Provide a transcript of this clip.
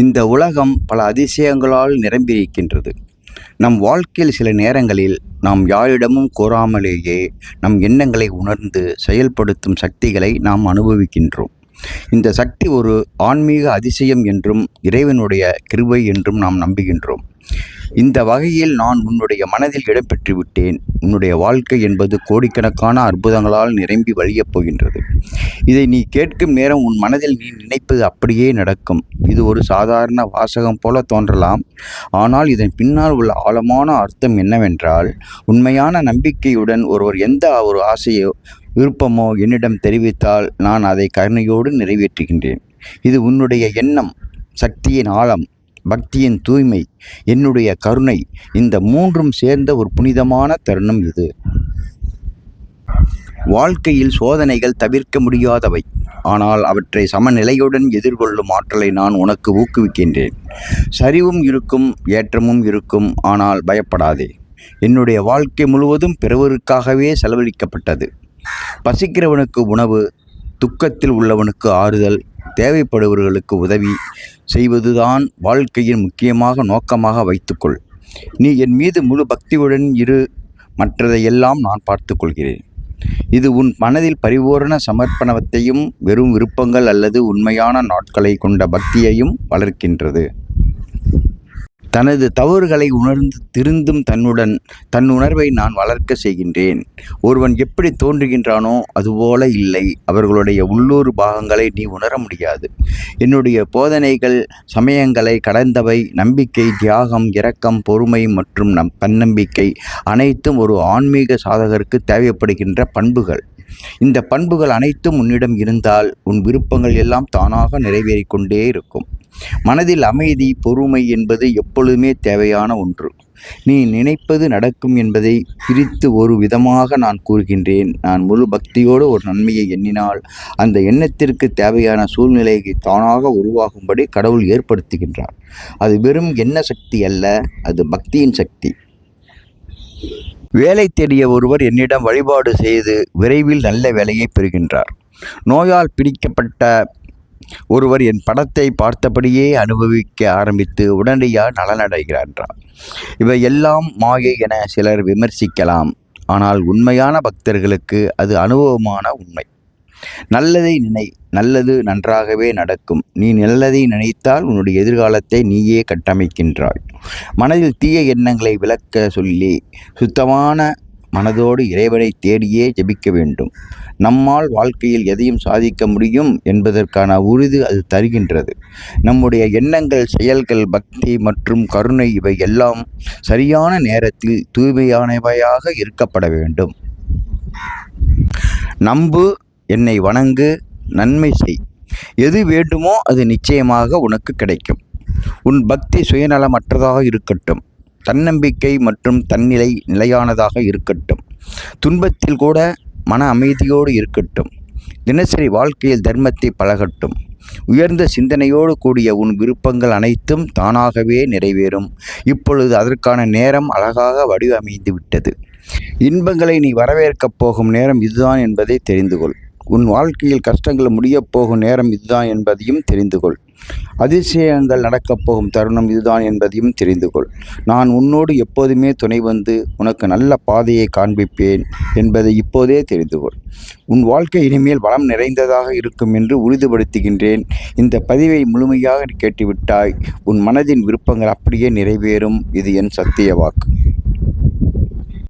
இந்த உலகம் பல அதிசயங்களால் நிரம்பியிருக்கின்றது. நம் வாழ்க்கையில் சில நேரங்களில் நாம் யாரிடமும் கூறாமலேயே நம் எண்ணங்களை உணர்ந்து செயல்படுத்தும் சக்திகளை நாம் அனுபவிக்கின்றோம். இந்த சக்தி ஒரு ஆன்மீக அதிசயம் என்றும் இறைவனுடைய கிருபை என்றும் நாம் நம்புகின்றோம். இந்த வகையில் நான் உன்னுடைய மனதில் இடம்பெற்று விட்டேன் உன்னுடைய வாழ்க்கை என்பது கோடிக்கணக்கான அற்புதங்களால் நிரம்பி வழியப் போகின்றது. இதை நீ கேட்கும் நேரம் உன் மனதில் நீ நினைப்பது அப்படியே நடக்கும். இது ஒரு சாதாரண வாசகம் போல தோன்றலாம். ஆனால் இதன் பின்னால் உள்ள ஆழமான அர்த்தம் என்னவென்றால் உண்மையான நம்பிக்கையுடன் ஒருவர் எந்த ஒரு ஆசையோ விருப்பமோ என்னிடம் தெரிவித்தால் நான் அதை கருணையோடு நிறைவேற்றுகின்றேன். இது உன்னுடைய எண்ணம் சக்தியின் ஆழம் பக்தியின் தூய்மை என்னுடைய கருணை இந்த மூன்றும் சேர்ந்த ஒரு புனிதமான தருணம் இது. வாழ்க்கையில் சோதனைகள் தவிர்க்க முடியாதவை ஆனால் அவற்றை சமநிலையுடன் எதிர்கொள்ளும் ஆற்றலை நான் உனக்கு ஊக்குவிக்கின்றேன். சரிவும் இருக்கும் ஏற்றமும் இருக்கும் ஆனால் பயப்படாதே. என்னுடைய வாழ்க்கை முழுவதும் பிறவருக்காகவே செலவழிக்கப்பட்டது. பசிக்கிறவனுக்கு உணவு துக்கத்தில் உள்ளவனுக்கு ஆறுதல் தேவைப்படுபவர்களுக்கு உதவி செய்வதுதான் வாழ்க்கையின் முக்கியமாக நோக்கமாக வைத்துக்கொள். நீ என் மீது முழு பக்தியுடன் இரு. மற்றதையெல்லாம் நான் பார்த்துக்கொள்கிறேன். இது உன் மனதில் பரிபூரண சமர்ப்பணத்தையும் வெறும் விருப்பங்கள் அல்லது உண்மையான நாட்களை கொண்ட பக்தியையும் வளர்க்கின்றது. தனது தவறுகளை உணர்ந்து திருந்தும் தன்னுடன் தன் உணர்வை நான் வளர்க்க செய்கின்றேன். ஒருவன் எப்படி தோன்றுகின்றானோ அதுபோல இல்லை. அவர்களுடைய உள்ளூர் பாகங்களை நீ உணர முடியாது. என்னுடைய போதனைகள் சமயங்களை கடந்தவை நம்பிக்கை தியாகம் இரக்கம் பொறுமை மற்றும் நம் தன்னம்பிக்கை அனைத்தும் ஒரு ஆன்மீக சாதகருக்கு தேவைப்படுகின்ற பண்புகள். இந்த பண்புகள் அனைத்தும் உன்னிடம் இருந்தால் உன் விருப்பங்கள் எல்லாம் தானாக நிறைவேறிக்கொண்டே இருக்கும். மனதில் அமைதி பொறுமை என்பது எப்பொழுதுமே தேவையான ஒன்று. நீ நினைப்பது நடக்கும் என்பதை பிரித்து ஒரு விதமாக நான் கூறுகின்றேன். நான் முழு பக்தியோடு ஒரு நன்மையை எண்ணினால் அந்த எண்ணத்திற்கு தேவையான சூழ்நிலையை தானாக உருவாகும்படி கடவுள் ஏற்படுத்துகின்றார். அது வெறும் எண்ண சக்தி அல்ல அது பக்தியின் சக்தி. வேலை தேடிய ஒருவர் என்னிடம் வழிபாடு செய்து விரைவில் நல்ல வேலையை பெறுகின்றார். நோயால் பிடிக்கப்பட்ட ஒருவர் என் படத்தை பார்த்தபடியே அனுபவிக்க ஆரம்பித்து உடனடியாக நலனடைகிறான்றார் இவை எல்லாம் மாயை என சிலர் விமர்சிக்கலாம். ஆனால் உண்மையான பக்தர்களுக்கு அது அனுபவமான உண்மை. நல்லதை நினை நல்லது நன்றாகவே நடக்கும். நீ நல்லதை நினைத்தால் உன்னுடைய எதிர்காலத்தை நீயே கட்டமைக்கின்றாய். மனதில் தீய எண்ணங்களை விளக்க சொல்லி சுத்தமான மனதோடு இறைவனை தேடியே ஜெபிக்க வேண்டும். நம்மால் வாழ்க்கையில் எதையும் சாதிக்க முடியும் என்பதற்கான உறுதி அது தருகின்றது. நம்முடைய எண்ணங்கள் செயல்கள் பக்தி மற்றும் கருணை இவை எல்லாம் சரியான நேரத்தில் தூய்மையானவையாக இருக்கப்பட வேண்டும். நம்பு என்னை வணங்கு நன்மை செய். எது வேண்டுமோ அது நிச்சயமாக உனக்கு கிடைக்கும். உன் பக்தி சுயநலமற்றதாக இருக்கட்டும். தன்னம்பிக்கை மற்றும் தன்னிலை நிலையானதாக இருக்கட்டும். துன்பத்தில் கூட மன அமைதியோடு இருக்கட்டும். தினசரி வாழ்க்கையில் தர்மத்தை பழகட்டும். உயர்ந்த சிந்தனையோடு கூடிய உன் விருப்பங்கள் அனைத்தும் தானாகவே நிறைவேறும். இப்பொழுது அதற்கான நேரம் அழகாக வடிவமைந்து விட்டது. இன்பங்களை நீ வரவேற்கப் போகும் நேரம் இதுதான் என்பதை தெரிந்து கொள். உன் வாழ்க்கையில் கஷ்டங்கள் முடியப் போகும் நேரம் இதுதான் என்பதையும் தெரிந்து கொள் அதிசயங்கள் நடக்கப் போகும் தருணம் இதுதான் என்பதையும் தெரிந்து கொள் நான் உன்னோடு எப்போதுமே துணை வந்து உனக்கு நல்ல பாதையை காண்பிப்பேன் என்பதை இப்போதே தெரிந்து கொள் உன் வாழ்க்கை இனிமேல் வளம் நிறைந்ததாக இருக்கும் என்று உறுதிப்படுத்துகின்றேன். இந்த பதிவை முழுமையாக கேட்டுவிட்டாய். உன் மனதின் விருப்பங்கள் அப்படியே நிறைவேறும். இது என் சத்திய வாக்கு.